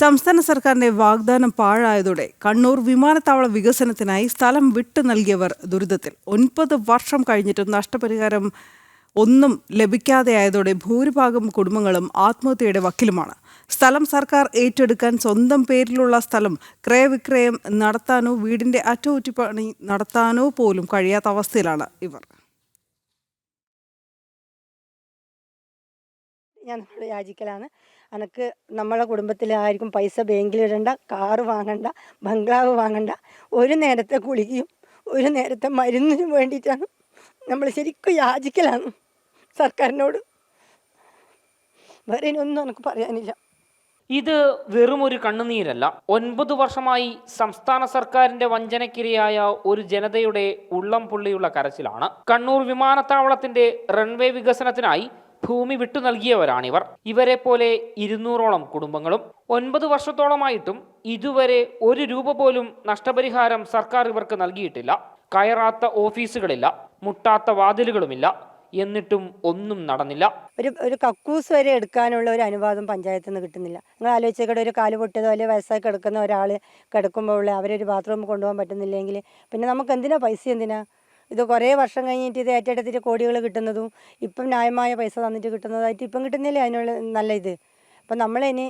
സംസ്ഥാന സർക്കാരിന്റെ വാഗ്ദാനം പാഴായതോടെ കണ്ണൂർ വിമാനത്താവള വികസനത്തിനായി സ്ഥലം വിട്ടു നൽകിയവർ ദുരിതത്തിൽ. ഒൻപത് വർഷം കഴിഞ്ഞിട്ടും നഷ്ടപരിഹാരം ഒന്നും ലഭിക്കാതെയായതോടെ ഭൂരിഭാഗം കുടുംബങ്ങളും ആത്മഹത്യയുടെ വക്കിലുമാണ്. സ്ഥലം സർക്കാർ ഏറ്റെടുക്കാൻ സ്വന്തം പേരിലുള്ള സ്ഥലം ക്രയവിക്രയം നടത്താനോ വീടിന്റെ അറ്റകുറ്റപ്പണി നടത്താനോ പോലും കഴിയാത്ത അവസ്ഥയിലാണ് ഇവർ. ഞാൻ നമ്മളോട് യാചിക്കലാണ്. അനക്ക് നമ്മളെ കുടുംബത്തിൽ ആർക്കും പൈസ ബാങ്കിലിടണ്ട കാറ് വാങ്ങണ്ട ബംഗ്ലാവ് വാങ്ങണ്ട. ഒരു നേരത്തെ കുളികയും ഒരു നേരത്തെ മരുന്നിനും വേണ്ടിയിട്ടാണ് നമ്മൾ ശരിക്കും യാചിക്കലാണ് സർക്കാരിനോട്. വേറെ ഒന്നും എനിക്ക് പറയാനില്ല. ഇത് വെറും ഒരു കണ്ണുനീരല്ല. ഒൻപത് വർഷമായി സംസ്ഥാന സർക്കാരിന്റെ വഞ്ചനക്കിരയായ ഒരു ജനതയുടെ ഉള്ളം പുള്ളിയുള്ള കരച്ചിലാണ്. കണ്ണൂർ വിമാനത്താവളത്തിന്റെ റൺവേ വികസനത്തിനായി ഭൂമി വിട്ടു നൽകിയവരാണിവർ ഇവരെ പോലെ ഇരുന്നൂറോളം കുടുംബങ്ങളും ഒൻപത് വർഷത്തോളമായിട്ടും ഇതുവരെ ഒരു രൂപ പോലും നഷ്ടപരിഹാരം സർക്കാർ ഇവർക്ക് നൽകിയിട്ടില്ല. കയറാത്ത ഓഫീസുകളില്ല മുട്ടാത്ത വാതിലുകളുമില്ല എന്നിട്ടും ഒന്നും നടന്നില്ല. ഒരു ഒരു കക്കൂസ് വരെ എടുക്കാനുള്ള ഒരു അനുവാദം പഞ്ചായത്തിൽ നിന്ന് കിട്ടുന്നില്ല. നിങ്ങൾ ആലോചിച്ചേക്കടെ ഒരു കാൽ പൊട്ടിയതോ അല്ലെങ്കിൽ വയസ്സായി കിടക്കുന്ന ഒരാൾ കിടക്കുമ്പോൾ അവരൊരു ബാത്റൂം കൊണ്ടുപോകാൻ പറ്റുന്നില്ലെങ്കിൽ പിന്നെ നമുക്ക് എന്തിനാ? പൈസ എന്തിനാ? ഇത് കുറേ വർഷം കഴിഞ്ഞിട്ട് ഇത് ഏറ്റെടുത്തിട്ട് കോടികൾ കിട്ടുന്നതും ഇപ്പം ന്യായമായ പൈസ തന്നിട്ട് കിട്ടുന്നതായിട്ട് ഇപ്പം കിട്ടുന്നില്ലേ അതിനുള്ള നല്ല ഇത്? അപ്പം നമ്മളിനി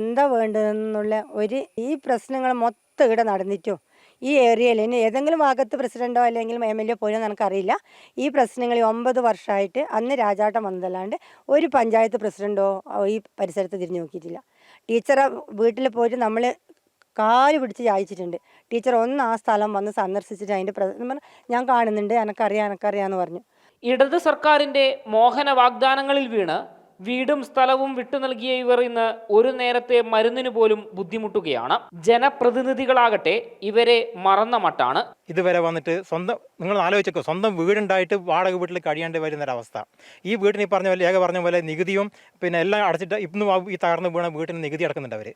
എന്താ വേണ്ടതെന്നുള്ള ഒരു ഈ പ്രശ്നങ്ങൾ മൊത്തം ഇവിടെ നടന്നിട്ടോ? ഈ ഏരിയയിൽ ഇനി ഏതെങ്കിലും ഭാഗത്ത് പ്രസിഡന്റോ അല്ലെങ്കിൽ എം എൽ എ പോയോ നമുക്കറിയില്ല ഈ പ്രശ്നങ്ങൾ ഒമ്പത് വർഷമായിട്ട് അന്ന് രാജാട്ടം വന്നതല്ലാണ്ട് ഒരു പഞ്ചായത്ത് പ്രസിഡന്റോ ഈ പരിസരത്ത് തിരിഞ്ഞു നോക്കിയിട്ടില്ല. ടീച്ചറെ വീട്ടിൽ പോയിട്ട് നമ്മൾ കാൽ പിടിച്ച് ചായച്ചിട്ടുണ്ട്. ടീച്ചർ ഒന്ന് ആ സ്ഥലം വന്ന് സന്ദർശിച്ചിട്ട് അതിന്റെ ഞാൻ കാണുന്നുണ്ട് എനക്കറിയാം എനക്കറിയാമെന്ന് പറഞ്ഞു. ഇടത് സർക്കാരിന്റെ മോഹന വാഗ്ദാനങ്ങളിൽ വീണ് വീടും സ്ഥലവും വിട്ടു നൽകിയ ഇവർ ഇന്ന് ഒരു നേരത്തെ മരുന്നിന് പോലും ബുദ്ധിമുട്ടുകയാണ്. ജനപ്രതിനിധികളാകട്ടെ ഇവരെ മറന്ന മട്ടാണ്. ഇതുവരെ വന്നിട്ട് സ്വന്തം നിങ്ങൾ ആലോചിച്ചോ സ്വന്തം വീടുണ്ടായിട്ട് വാടക വീട്ടിൽ കഴിയേണ്ടി വരുന്നൊരവസ്ഥ. ഈ വീട്ടിന് ഈ പറഞ്ഞ പോലെ ഏക പറഞ്ഞ പോലെ നികുതിയും പിന്നെ എല്ലാം അടച്ചിട്ട് ഇന്നും ഈ തകർന്ന് വീണ വീട്ടിന് നികുതി അടക്കുന്നുണ്ട് അവർ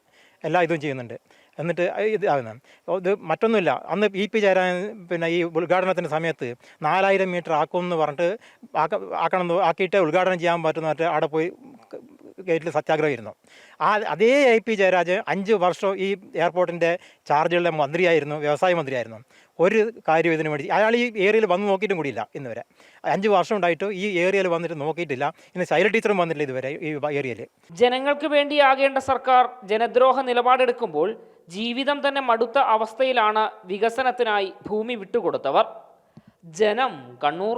എല്ലാ ഇതും ചെയ്യുന്നുണ്ട്. എന്നിട്ട് ഇത് ആകുന്നത് ഇത് മറ്റൊന്നുമില്ല. അന്ന് ഇ പി ചേരാൻ പിന്നെ ഈ ഉദ്ഘാടനത്തിന്റെ സമയത്ത് നാലായിരം മീറ്റർ ആക്കുമെന്ന് പറഞ്ഞിട്ട് ആക്ക ആക്കണം ആക്കിയിട്ട് ഉദ്ഘാടനം ചെയ്യാൻ പറ്റുന്ന അവിടെ പോയി ഗേറ്റിൽ സത്യാഗ്രഹം ഇരുന്നു ആ അതേ ഐ പി ജയരാജ് അഞ്ച് വർഷം ഈ എയർപോർട്ടിന്റെ ചാർജുള്ള മന്ത്രിയായിരുന്നു വ്യവസായ മന്ത്രിയായിരുന്നു. ഒരു കാര്യം ഇതിനു വേണ്ടി അയാൾ ഈ ഏരിയയിൽ വന്ന് നോക്കിയിട്ടും കൂടിയില്ല ഇന്ന് വരെ അഞ്ച് വർഷം ഉണ്ടായിട്ട് ഈ ഏരിയയിൽ വന്നിട്ട് നോക്കിയിട്ടില്ല. ഇന്ന് ശൈല ടീച്ചറും വന്നിട്ടില്ല ഇതുവരെ ഈ ഏരിയയിൽ. ജനങ്ങൾക്ക് വേണ്ടി വേണ്ടിയാകേണ്ട സർക്കാർ ജനദ്രോഹ നിലപാടെടുക്കുമ്പോൾ ജീവിതം തന്നെ മടുത്ത അവസ്ഥയിലാണ് വികസനത്തിനായി ഭൂമി വിട്ടുകൊടുത്തവർ. ജനം കണ്ണൂർ